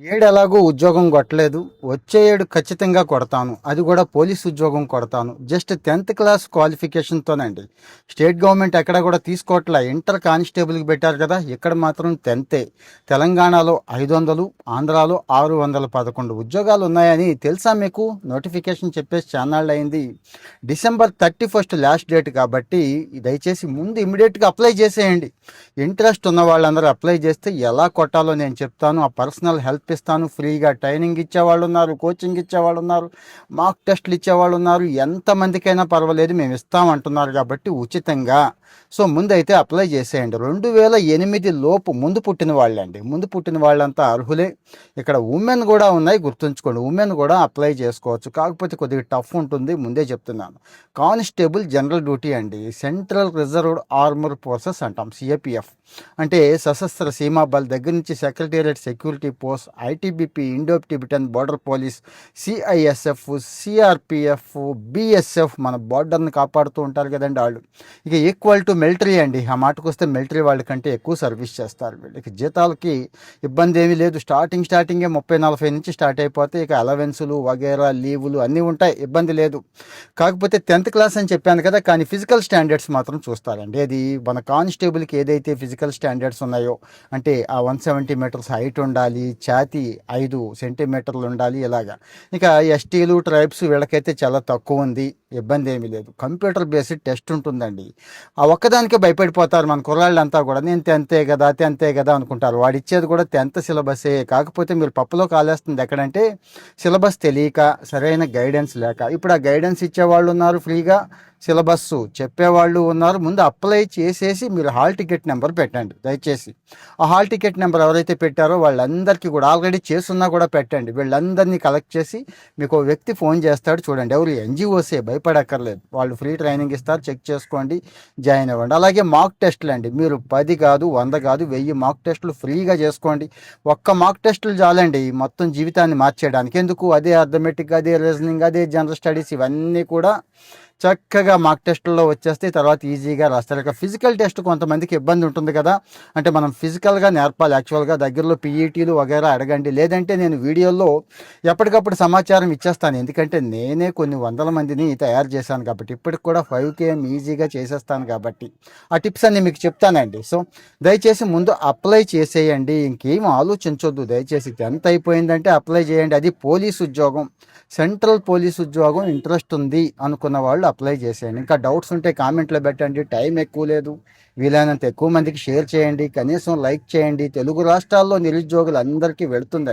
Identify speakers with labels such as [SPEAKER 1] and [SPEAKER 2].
[SPEAKER 1] ఏడు ఎలాగో ఉద్యోగం కొట్టలేదు. వచ్చే ఏడు ఖచ్చితంగా కొడతాను. అది కూడా పోలీస్ ఉద్యోగం కొడతాను. జస్ట్ టెన్త్ క్లాస్ క్వాలిఫికేషన్తోనండి. స్టేట్ గవర్నమెంట్ ఎక్కడ కూడా తీసుకోవట్లే. ఇంటర్ కానిస్టేబుల్కి పెట్టారు కదా ఇక్కడ మాత్రం టెన్తే. తెలంగాణలో ఐదు వందలు ఆంధ్రాలో ఆరు వందల పదకొండు ఉద్యోగాలు ఉన్నాయని తెలుసా మీకు? నోటిఫికేషన్ చెప్పేసి ఛానల్ అయింది December thirty first last date కాబట్టి దయచేసి ముందు ఇమీడియట్గా అప్లై చేసేయండి. ఇంట్రెస్ట్ ఉన్న వాళ్ళందరూ అప్లై చేస్తే ఎలా కొట్టాలో నేను చెప్తాను. ఆ పర్సనల్ హెల్త్ నేర్పిస్తాను. ఫ్రీగా ట్రైనింగ్ ఇచ్చేవాళ్ళు ఉన్నారు కోచింగ్ ఇచ్చేవాళ్ళు ఉన్నారు మాక్ టెస్ట్లు ఇచ్చేవాళ్ళు ఉన్నారు ఎంతమందికైనా పర్వాలేదు మేము ఇస్తామంటున్నారు కాబట్టి ఉచితంగా. సో ముందైతే అప్లై చేసేయండి. రెండు వేల ఎనిమిది లోపు ముందు పుట్టిన వాళ్ళండి. ముందు పుట్టిన వాళ్ళంతా అర్హులే. ఇక్కడ ఉమెన్ కూడా ఉన్నాయి గుర్తుంచుకోండి. ఉమెన్ కూడా అప్లై చేసుకోవచ్చు. కాకపోతే కొద్దిగా టఫ్ ఉంటుంది ముందే చెప్తున్నాను. కానిస్టేబుల్ జనరల్ డ్యూటీ అండి. సెంట్రల్ రిజర్వ్డ్ ఆర్మర్ ఫోర్సెస్ అంటాం సిఏపిఎఫ్. అంటే సశస్త్ర సీమా బల్ దగ్గర నుంచి secretariat security post ITBP Indo Tibetan border police CISF CRPF BSF మన బోర్డర్ని కాపాడుతూ ఉంటారు కదండి వాళ్ళు. ఇక ఈక్వల్ టు మిలిటరీ అండి. ఆ మాటకు వస్తే మిలిటరీ వాళ్ళకంటే ఎక్కువ సర్వీస్ చేస్తారు వీళ్ళకి. జీతాలకి ఇబ్బంది ఏమీ లేదు. స్టార్టింగ్ స్టార్టింగే ముప్పై నలభై నుంచి స్టార్ట్ అయిపోతే ఇక అలవెన్సులు వగేరా లీవులు అన్నీ ఉంటాయి. ఇబ్బంది లేదు. కాకపోతే టెన్త్ క్లాస్ అని చెప్పాను కదా కానీ ఫిజికల్ స్టాండర్డ్స్ మాత్రం చూస్తారండి. అది మన కానిస్టేబుల్కి ఏదైతే ఫిజికల్ స్టాండర్డ్స్ ఉన్నాయో అంటే ఆ వన్ సెవెంటీ మీటర్స్ హైట్ ఉండాలి ఛాతీ ఐదు సెంటీమీటర్లు ఉండాలి ఇలాగా. ఇక ఎస్టీలు ట్రైబ్స్ వీళ్ళకైతే చాలా తక్కువ ఉంది. ఇబ్బంది ఏమీ లేదు. కంప్యూటర్ బేస్డ్ టెస్ట్ ఉంటుందండి. ఆ ఒక్కదానికే భయపడిపోతారు మన కుర్రాళ్ళంతా కూడా. నేను టెన్తే కదా టెన్తే కదా అనుకుంటారు. వాడు ఇచ్చేది కూడా టెన్త్ సిలబసే. కాకపోతే మీరు పప్పులో కాలేస్తుంది ఎక్కడంటే సిలబస్ తెలియక సరైన గైడెన్స్ లేక. ఇప్పుడు ఆ గైడెన్స్ ఇచ్చేవాళ్ళు ఉన్నారు ఫ్రీగా సిలబస్ చెప్పేవాళ్ళు ఉన్నారు. ముందు అప్లై చేసేసి మీరు హాల్ టికెట్ నెంబర్ పెట్టండి దయచేసి. ఆ హాల్ టికెట్ నెంబర్ ఎవరైతే పెట్టారో వాళ్ళందరికీ కూడా ఆల్రెడీ చేస్తున్నా కూడా పెట్టండి. వీళ్ళందరినీ కలెక్ట్ చేసి మీకు ఒక వ్యక్తి ఫోన్ చేస్తాడు చూడండి. ఎవరు ఎన్జిఓసే భయపడక్కర్లేదు. వాళ్ళు ఫ్రీ ట్రైనింగ్ ఇస్తారు చెక్ చేసుకోండి జాయిన్ అవ్వండి. అలాగే మాక్ టెస్ట్లు అండి. మీరు పది కాదు వంద కాదు వెయ్యి మాక్ టెస్టులు ఫ్రీగా చేసుకోండి. ఒక్క మాక్ టెస్టులు చాలండి మొత్తం జీవితాన్ని మార్చేయడానికి. ఎందుకు? అదే అర్థమెటిక్ అదే రీజనింగ్ అదే జనరల్ స్టడీస్ ఇవన్నీ కూడా చక్కగా మాక్ టెస్ట్లో వచ్చేస్తే తర్వాత ఈజీగా రాస్తారు. ఇక ఫిజికల్ టెస్ట్ కొంతమందికి ఇబ్బంది ఉంటుంది కదా. అంటే మనం ఫిజికల్గా నేర్పాలి. యాక్చువల్గా దగ్గరలో పీఈటీలు వగైరా అడగండి. లేదంటే నేను వీడియోలో ఎప్పటికప్పుడు సమాచారం ఇచ్చేస్తాను. ఎందుకంటే నేనే కొన్ని వందల మందిని తయారు చేశాను కాబట్టి ఇప్పటికి కూడా ఫైవ్ కేఎం ఈజీగా చేసేస్తాను కాబట్టి. ఆ టిప్స్ అన్ని మీకు చెప్తానండి. సో దయచేసి ముందు అప్లై చేసేయండి. ఇంకేం ఆలోచించొద్దు. దయచేసి ఎంత అయిపోయిందంటే అప్లై చేయండి. అది పోలీస్ ఉద్యోగం. సెంట్రల్ పోలీస్ ఉద్యోగం ఇంట్రెస్ట్ ఉంది అనుకున్న వాళ్ళు అప్లై చేసేయండి. ఇంకా డౌట్స్ ఉంటే కామెంట్లో పెట్టండి. టైం ఎక్కువ లేదు. వీలైనంత ఎక్కువ మందికి షేర్ చేయండి. కనీసం లైక్ చేయండి. తెలుగు రాష్ట్రాల్లో నిరుద్యోగులు అందరికీ వెళుతుందండి.